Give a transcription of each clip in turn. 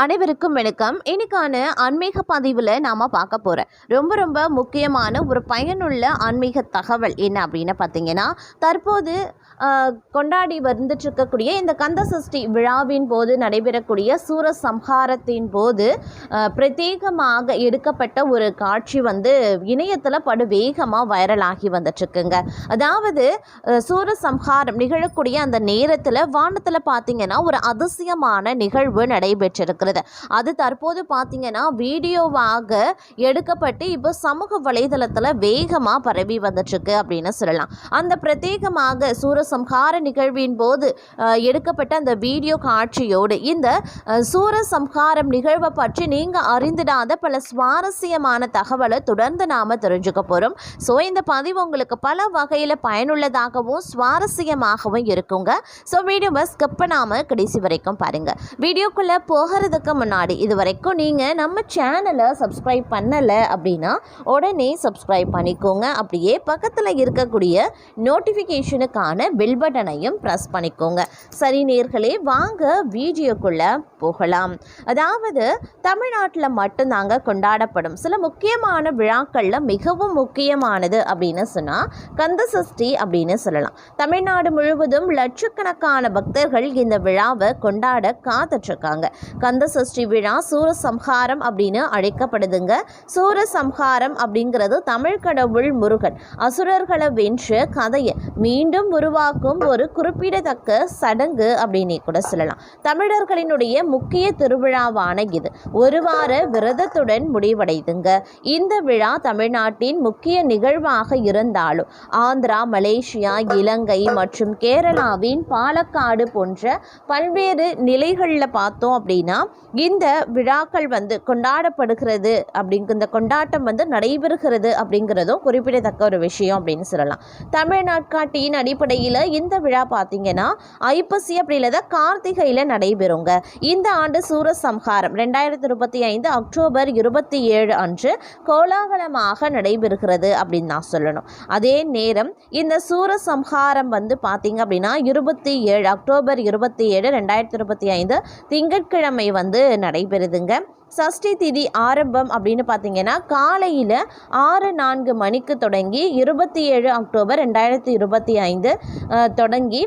அனைவருக்கும் வணக்கம். இன்னைக்கான ஆன்மீக பதிவில் நாம் பார்க்க போகிறோம் ரொம்ப ரொம்ப முக்கியமான ஒரு பயனுள்ள ஆன்மீக தகவல் என்ன அப்படின்னு பார்த்தீங்கன்னா தற்போது கொண்டாடி வந்துட்டு இருக்கக்கூடிய இந்த கந்த சஷ்டி விழாவின் போது நடைபெறக்கூடிய சூர சம்ஹாரத்தின் போது பிரத்யேகமாக எடுக்கப்பட்ட ஒரு காட்சி வந்து இணையத்தில் படு வேகமாக வைரலாகி வந்துட்டுருக்குங்க. அதாவது சூர சம்ஹாரம் நிகழக்கூடிய அந்த நேரத்தில் வானத்தில் பார்த்தீங்கன்னா ஒரு அதிசயமான நிகழ்வு நடைபெற்றிருக்கு. இருக்கிறது அது தற்போது பார்த்தீங்கன்னா வீடியோவாக எடுக்கப்பட்டு இப்போ சமூக வலைதளத்தில் வேகமாக பரவி வந்துட்டுருக்கு அப்படின்னு சொல்லலாம். அந்த பிரத்யேகமாக சூரசம்ஹார நிகழ்வின் போது எடுக்கப்பட்ட அந்த வீடியோ காட்சியோடு இந்த சூரசம்ஹாரம் நிகழ்வை பற்றி நீங்கள் அறிந்திடாத பல சுவாரஸ்யமான தகவலை தொடர்ந்து நாம் தெரிஞ்சுக்க போகிறோம் ஸோ இந்த பதிவு உங்களுக்கு பல வகையில் பயனுள்ளதாகவும் சுவாரஸ்யமாகவும் இருக்குங்க. ஸோ வீடியோவை ஸ்கிப் பண்ணாமல் கடைசி வரைக்கும் பாருங்கள் வீடியோக்குள்ளே போகிறதுக்கு முன்னாடி இது வரைக்கும் நீங்கள் நம்ம சேனலை சப்ஸ்கிரைப் பண்ணலை அப்படின்னா உடனே சப்ஸ்கிரைப் பண்ணிக்கோங்க. அப்படியே பக்கத்தில் இருக்கக்கூடிய நோட்டிஃபிகேஷனுக்கான பெல் பட்டனையும் ப்ரெஸ் பண்ணிக்கோங்க. சரி நேர்களே வாங்க வீடியோக்குள்ளே போகலாம். அதாவது தமிழ்நாட்டில் மட்டும்தாங்க கொண்டாடப்படும். சில முக்கியமான விழாக்களில் மிகவும் முக்கியமானது அப்படின்னு சொன்னால் கந்த சஷ்டி அப்படின்னு சொல்லலாம். தமிழ்நாடு முழுவதும் லட்சக்கணக்கான பக்தர்கள் இந்த விழாவை கொண்டாட காத்துட்ருக்காங்க கந்த சஷ்டி விழா சூரசம்ஹாரம் அப்படின்னு அழைக்கப்படுதுங்க. சூரசம்ஹாரம் அப்படிங்கிறது தமிழ் கடவுள் முருகன் அசுரர்களை வென்று கதையை மீண்டும் உருவாக்கும் ஒரு குறிப்பிடத்தக்க சடங்கு அப்படின்னு கூட சொல்லலாம். தமிழர்களினுடைய முக்கிய திருவிழாவான இது. ஒரு வார விரதத்துடன் முடிவடைதுங்க. இந்த விழா தமிழ்நாட்டின் முக்கிய நிகழ்வாக இருந்தாலும் ஆந்திரா மலேசியா இலங்கை மற்றும் கேரளாவின் பாலக்காடு போன்ற பல்வேறு நிலைகளில் பார்த்தோம் அப்படின்னா இந்த விழாக்கள் வந்து கொண்டாடப்படுகிறது அப்படிங்க இந்த கொண்டாட்டம் வந்து நடைபெறுகிறது அப்படிங்கிறதும் குறிப்பிடத்தக்க ஒரு விஷயம் அப்படின்னு சொல்லலாம். தமிழ் நாட்காட்டியின் அடிப்படையில் இந்த விழா பார்த்தீங்கன்னா ஐப்பசி அப்படி கார்த்திகையில் நடைபெறுங்க. இந்த ஆண்டு சூரசம்ஹாரம் ரெண்டாயிரத்தி இருபத்தி ஐந்து அக்டோபர் இருபத்தி ஏழு அன்று கோலாகலமாக நடைபெறுகிறது அப்படின்னு நான் சொல்லணும். அதே நேரம் இந்த சூரசம்ஹாரம் வந்து பார்த்தீங்க அப்படின்னா இருபத்தி ஏழு அக்டோபர் இருபத்தி ஏழு ரெண்டாயிரத்தி இருபத்தி ஐந்து திங்கட்கிழமை வந்து வந்து நடைபெறுதுங்க. சஷ்டி திதி ஆரம்பம் அப்படின்னு பார்த்தீங்கன்னா காலையில் ஆறு நான்கு மணிக்கு தொடங்கி இருபத்தி ஏழு அக்டோபர் ரெண்டாயிரத்தி இருபத்தி ஐந்து தொடங்கி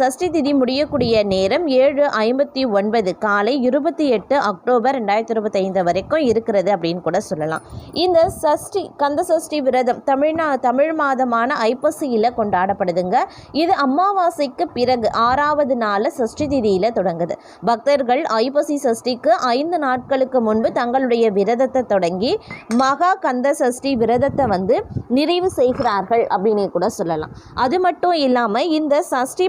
சஷ்டி திதி முடியக்கூடிய நேரம் ஏழு ஐம்பத்தி ஒன்பது. காலை இருபத்தி எட்டு அக்டோபர் ரெண்டாயிரத்தி இருபத்தி ஐந்து வரைக்கும் இருக்கிறது அப்படின்னு கூட சொல்லலாம். இந்த சஷ்டி கந்த சஷ்டி விரதம் தமிழ்நா தமிழ் மாதமான ஐப்பசியில் கொண்டாடப்படுதுங்க. இது அமாவாசைக்கு பிறகு ஆறாவது நாள் சஷ்டி திதியில் தொடங்குது. பக்தர்கள் ஐப்பசி சஷ்டிக்கு ஐந்து நாட்களுக்கு முன்பு தங்களுடைய விரதத்தை தொடங்கி மகா கந்த சஷ்டி விரதத்தை வந்து நிறைவு செய்கிறார்கள் அப்படின்னு கூட சொல்லலாம். அது மட்டும் இல்லாமல் இந்த சஷ்டி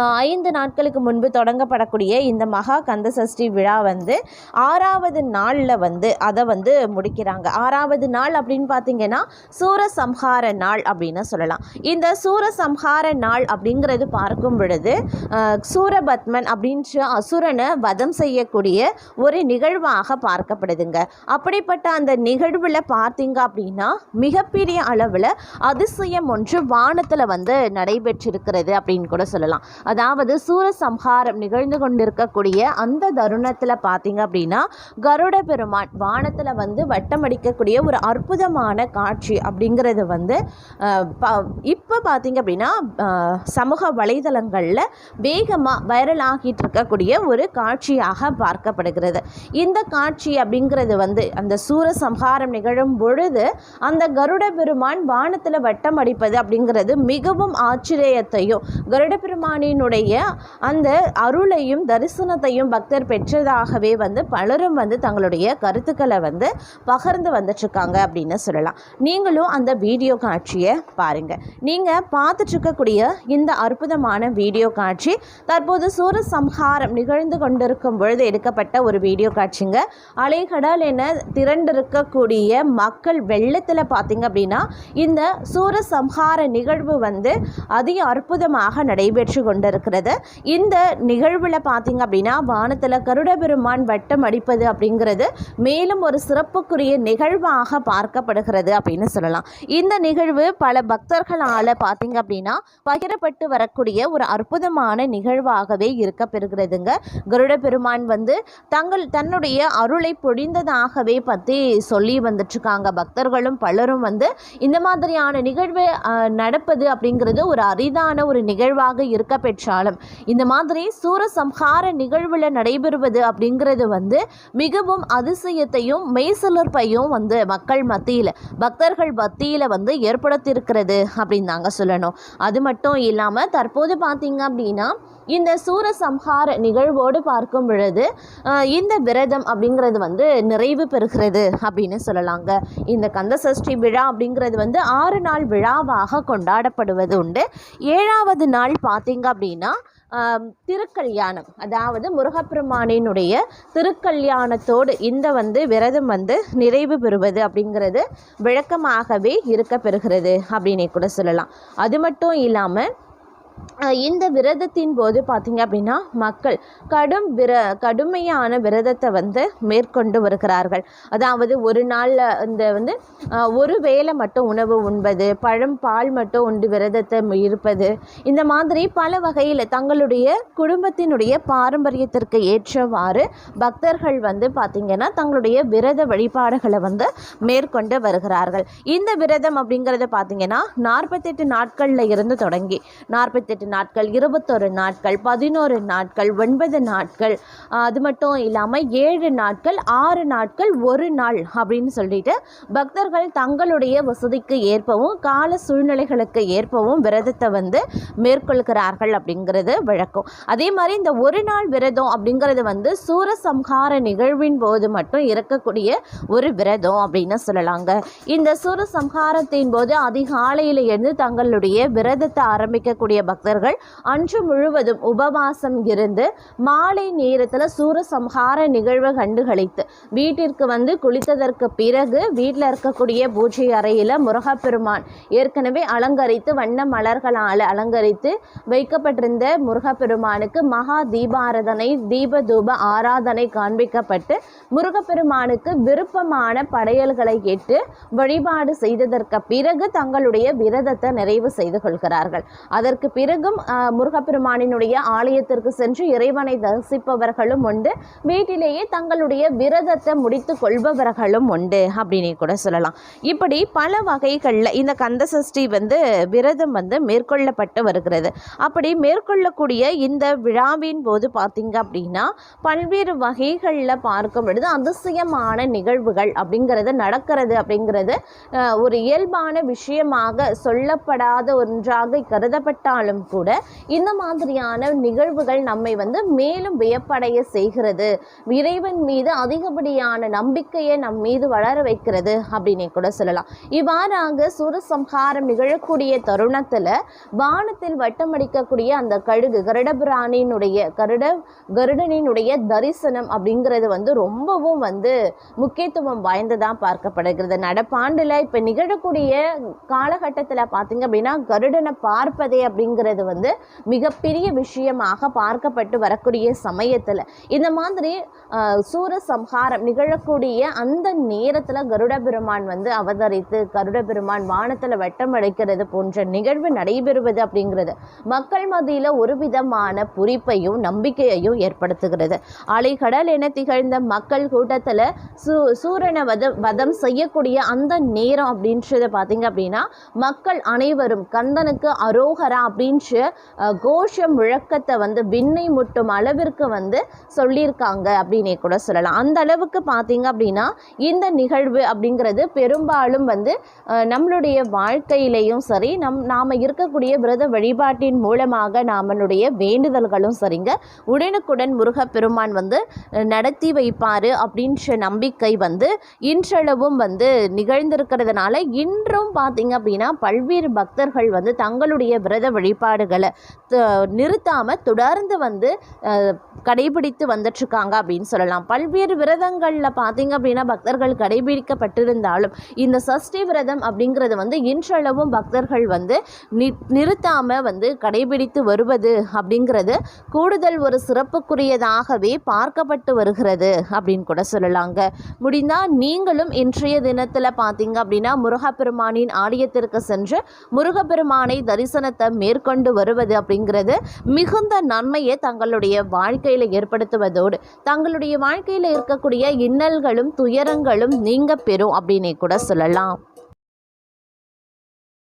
ஐந்து நாட்களுக்கு முன்பு தொடங்கப்படக்கூடிய இந்த மகா கந்த சஷ்டி விழா வந்து ஆறாவது நாளில் வந்து அதை வந்து முடிக்கிறாங்க. ஆறாவது நாள் அப்படின்னு பார்த்தீங்கன்னா சூரசம்ஹார நாள் அப்படின்னு சொல்லலாம். இந்த சூரசம்ஹார நாள் அப்படிங்கிறது பார்க்கும் பொழுது சூரபத்மன் அப்படின்ற அசுரனை வதம் செய்யக்கூடிய ஒரு நிகழ்வாக பார்க்கப்படுதுங்க. அப்படிப்பட்ட அந்த நிகழ்வில் பார்த்தீங்க அப்படின்னா மிகப்பெரிய அளவில் அதிசயம் ஒன்று வானத்தில் வந்து நடைபெற்றிருக்கிறது அப்படின்னு கூட சொல்லலாம். அதாவது சூரசம்ஹாரம் நிகழ்ந்து கொண்டிருக்கக்கூடிய அந்த தருணத்தில் பார்த்தீங்க அப்படின்னா கருட பெருமான் வானத்தில் வந்து வட்டமடிக்கக்கூடிய ஒரு அற்புதமான காட்சி அப்படிங்கிறது வந்து இப்போ பார்த்தீங்க அப்படின்னா சமூக வலைதளங்களில் வேகமாக வைரல் ஆகிட்டு இருக்கக்கூடிய ஒரு காட்சியாக பார்க்கப்படுகிறது. இந்த காட்சி அப்படிங்கிறது வந்து அந்த சூரசம்ஹாரம் நிகழும் பொழுது அந்த கருட பெருமான் வானத்தில் வட்டம் அடிப்பது அப்படிங்கிறது மிகவும் ஆச்சரியத்தையும் கருட பெருமானினுடைய அந்த அருளையும் தரிசனத்தையும் பக்தர் பெற்றதாகவே வந்து பலரும் வந்து தங்களுடைய கருத்துக்களை வந்து பகிர்ந்து வந்துட்டுருக்காங்க அப்படின்னு சொல்லலாம். நீங்களும் அந்த வீடியோ காட்சியை பாருங்கள் நீங்கள் பார்த்துட்ருக்கக்கூடிய இந்த அற்புதமான வீடியோ காட்சி தற்போது சூரசம்ஹாரம் நிகழ்ந்து கொண்டிருக்கும் பொழுது எடுக்கப்பட்ட ஒரு வீடியோ காட்சிங்க. அலைகடல் என திரண்டிருக்கக்கூடிய மக்கள் வெள்ளத்தில் பார்த்தீங்க அப்படின்னா இந்த சூரசம்ஹார நிகழ்வு வந்து அதி அற்புதமாக நடைபெற்று கொண்டு கொண்டிருக்கிறது. இந்த நிகழ்வில் பார்த்தீங்க அப்படின்னா வானத்தில் கருட பெருமான் வட்டம் அடிப்பது அப்படிங்கிறது மேலும் ஒரு சிறப்புக்குரிய நிகழ்வாக பார்க்கப்படுகிறது அப்படின்னு சொல்லலாம். இந்த நிகழ்வு பல பக்தர்களால் பார்த்திங்க அப்படின்னா பகிரப்பட்டு வரக்கூடிய ஒரு அற்புதமான நிகழ்வாகவே இருக்க பெறுகிறதுங்க கருட பெருமான் வந்து தங்கள் தன்னுடைய அருளை பொழிந்ததாகவே பற்றி சொல்லி வந்துட்டுருக்காங்க பக்தர்களும் பலரும் வந்து இந்த மாதிரியான நிகழ்வு நடப்பது அப்படிங்கிறது ஒரு அரிதான ஒரு நிகழ்வாக இருக்க பெற்றாலும். இந்த மாதிரி சூரசம்ஹார நிகழ்வில் நடைபெறுவது அப்படிங்கிறது வந்து மிகவும் அதிசயத்தையும் மெய்சிலிர்ப்பையும் வந்து மக்கள் மத்தியில் பக்தர்கள் மத்தியில் வந்து ஏற்படுத்தியிருக்கிறது அப்படின்னு தாங்க சொல்லணும். அது மட்டும் இல்லாமல் தற்போது பார்த்தீங்க அப்படின்னா இந்த சூரசம்ஹார நிகழ்வோடு பார்க்கும் பொழுது இந்த விரதம் அப்படிங்கிறது வந்து நிறைவு பெறுகிறது அப்படின்னு சொல்லலாங்க. இந்த கந்த சஷ்டி விழா அப்படிங்கிறது வந்து ஆறு நாள் விழாவாக கொண்டாடப்படுவது உண்டு. ஏழாவது நாள் பார்த்தீங்க அப்படின்னா திருக்கல்யாணம். அதாவது முருகப்பெருமானினுடைய திருக்கல்யாணத்தோடு இந்த வந்து விரதம் வந்து நிறைவு பெறுவது அப்படிங்கிறது விளக்கமாகவே இருக்க பெறுகிறது அப்படின்னே கூட சொல்லலாம். அது மட்டும் இல்லாமல் இந்த விரதத்தின் போது பார்த்தீங்க அப்படின்னா மக்கள் கடும் விர கடுமையான விரதத்தை வந்து மேற்கொண்டு வருகிறார்கள். அதாவது ஒரு நாளில் இந்த வந்து ஒரு வேளை மட்டும் உணவு உண்பது பழம் பால் மட்டும் உண்டு விரதத்தை இருப்பது இந்த மாதிரி பல வகையில் தங்களுடைய குடும்பத்தினுடைய பாரம்பரியத்திற்கு ஏற்றவாறு பக்தர்கள் வந்து பார்த்திங்கன்னா தங்களுடைய விரத வழிபாடுகளை வந்து மேற்கொண்டு வருகிறார்கள். இந்த விரதம் அப்படிங்கிறத பார்த்தீங்கன்னா நாற்பத்தெட்டு நாட்களில் இருந்து தொடங்கி நாற்பத்தி நாற்பத்தெட்டு நாட்கள் இருபத்தொரு நாட்கள் பதினோரு நாட்கள் ஒன்பது நாட்கள். அது மட்டும் இல்லாமல் ஏழு நாட்கள் ஆறு நாட்கள் ஒரு நாள் அப்படின்னு சொல்லிட்டு பக்தர்கள் தங்களுடைய வசதிக்கு ஏற்பவும் கால சூழ்நிலைகளுக்கு ஏற்பவும் விரதத்தை வந்து மேற்கொள்கிறார்கள் அப்படிங்கிறது வழக்கம். அதே மாதிரி இந்த ஒரு நாள் விரதம் அப்படிங்கிறது வந்து சூரசம்ஹார நிகழ்வின் போது மட்டும் இருக்கக்கூடிய ஒரு விரதம் அப்படின்னு சொல்லலாங்க. இந்த சூரசம்ஹாரத்தின் போது அதிகாலையில் இருந்து தங்களுடைய விரதத்தை ஆரம்பிக்கக்கூடிய பக்தர்கள் அன்று முழுவதும் உபவாசம் இருந்து மாலை நேரத்தில் சூரசம்ஹார நிகழ்வை கண்டுகளித்து வீட்டிற்கு வந்து குளித்ததற்கு பிறகு வீட்டில் இருக்கக்கூடிய பூஜை அறையில் முருகப்பெருமான் ஏற்கனவே அலங்கரித்து வண்ண மலர்களால் அலங்கரித்து வைக்கப்பட்டிருந்த முருகப்பெருமானுக்கு மகா தீபாராதனை தீப தூப ஆராதனை காண்பிக்கப்பட்டு முருகப்பெருமானுக்கு விருப்பமான படையல்களை கேட்டு வழிபாடு செய்ததற்கு பிறகு தங்களுடைய விரதத்தை நிறைவு செய்து கொள்கிறார்கள். அதற்கு பிறகு பிறகும் முருகப்பெருமானினுடைய ஆலயத்திற்கு சென்று இறைவனை தரிசிப்பவர்களும் உண்டு. வீட்டிலேயே தங்களுடைய விரதத்தை முடித்து கொள்பவர்களும் உண்டு அப்படின்னு கூட சொல்லலாம். இப்படி பல வகைகளில் இந்த கந்த சஷ்டி வந்து விரதம் வந்து மேற்கொள்ளப்பட்டு வருகிறது. அப்படி மேற்கொள்ளக்கூடிய இந்த விழாவின் போது பார்த்தீங்க அப்படின்னா பல்வேறு வகைகளில் பார்க்கும் பொழுது அதிசயமான நிகழ்வுகள் அப்படிங்கிறது நடக்கிறது அப்படிங்கிறது ஒரு இயல்பான விஷயமாக சொல்லப்படாத ஒன்றாக கருதப்பட்டாலும் இருந்தாலும் கூட இந்த மாதிரியான நிகழ்வுகள் நம்மை வந்து மேலும் வியப்படைய செய்கிறது. இறைவன் மீது அதிகப்படியான நம்பிக்கையை நம் மீது வளர வைக்கிறது அப்படின்னு கூட சொல்லலாம். இவ்வாறாக சூரசம்ஹாரம் நிகழக்கூடிய தருணத்தில் வானத்தில் வட்டமடிக்கக்கூடிய அந்த கழுகு கருடபிராணியினுடைய கருட கருடனினுடைய தரிசனம் அப்படிங்கிறது வந்து ரொம்பவும் வந்து முக்கியத்துவம் வாய்ந்ததாக பார்க்கப்படுகிறது. நடப்பாண்டில் இப்போ நிகழக்கூடிய காலகட்டத்தில் பார்த்தீங்க அப்படின்னா கருடனை பார்ப்பதே அப்படிங்கிற அப்படிங்கிறது வந்து மிகப்பெரிய விஷயமாக பார்க்கப்பட்டு வரக்கூடிய சமயத்தில். இந்த மாதிரி சூர சம்ஹாரம் நிகழக்கூடிய அந்த நேரத்தில் கருட பெருமான் வந்து அவதரித்து கருட பெருமான் வானத்தில் வெட்டம் அடைக்கிறது போன்ற நிகழ்வு நடைபெறுவது அப்படிங்கிறது மக்கள் மத்தியில் ஒரு விதமான புரிப்பையும் நம்பிக்கையையும் ஏற்படுத்துகிறது. அலைகடல் என திகழ்ந்த மக்கள் கூட்டத்தில் சூ சூரனை வதம் வதம் செய்யக்கூடிய அந்த நேரம் அப்படின்றத பார்த்தீங்க அப்படின்னா மக்கள் அனைவரும் கந்தனுக்கு அரோகரா அப்படின்ற கோஷம் முழக்கத்தை வந்து விண்ணை முட்டும் அளவிற்கு வந்து சொல்லியிருக்காங்க அப்படின்னு கூட சொல்லலாம். அந்த அளவுக்கு பார்த்தீங்க அப்படின்னா இந்த நிகழ்வு அப்படிங்கிறது பெரும்பாலும் வந்து நம்மளுடைய வாழ்க்கையிலையும் சரி நம் நாம் இருக்கக்கூடிய விரத வழிபாட்டின் மூலமாக நம்மளுடைய வேண்டுதல்களும் சரிங்க. உடனுக்குடன் முருகப்பெருமான் வந்து நடத்தி வைப்பார் அப்படின்ற நம்பிக்கை வந்து இன்றளவும் வந்து நிகழ்ந்திருக்கிறதுனால இன்றும் பார்த்தீங்க அப்படின்னா பல்வேறு பக்தர்கள் வந்து தங்களுடைய விரத வழிபாடுகளை நிறுத்தாமல் தொடர்ந்து வந்து கடைபிடித்து வந்துட்டுருக்காங்க அப்படின்னு சொல்லலாம். பல்வேறு விரதங்களில் பார்த்தீங்க அப்படின்னா பக்தர்கள் கடைபிடிக்கப்பட்டிருந்தாலும் இந்த சஷ்டி விரதம் அப்படிங்கிறது வந்து இன்றளவும் பக்தர்கள் வந்து நி நிறுத்தாமல் வந்து கடைபிடித்து வருவது அப்படிங்கிறது கூடுதல் ஒரு சிறப்புக்குரியதாகவே பார்க்கப்பட்டு வருகிறது அப்படின்னு கூட சொல்லலாங்க. முடிந்தால் நீங்களும் இன்றைய தினத்தில் பார்த்தீங்க அப்படின்னா முருகப்பெருமானின் ஆலயத்திற்கு சென்று முருகப்பெருமானை தரிசனத்தை மேற்கொண்டு வருவது அப்படிங்கிறது மிகுந்த நன்மையை தங்களுடைய வாழ்க்கையில் ஏற்படுத்துவதோடு தங்களுடைய வாழ்க்கையில் இருக்கக்கூடிய இன்னல்களும் துயரங்களும் நீங்க பெறும் அப்படின்னே கூட சொல்லலாம்.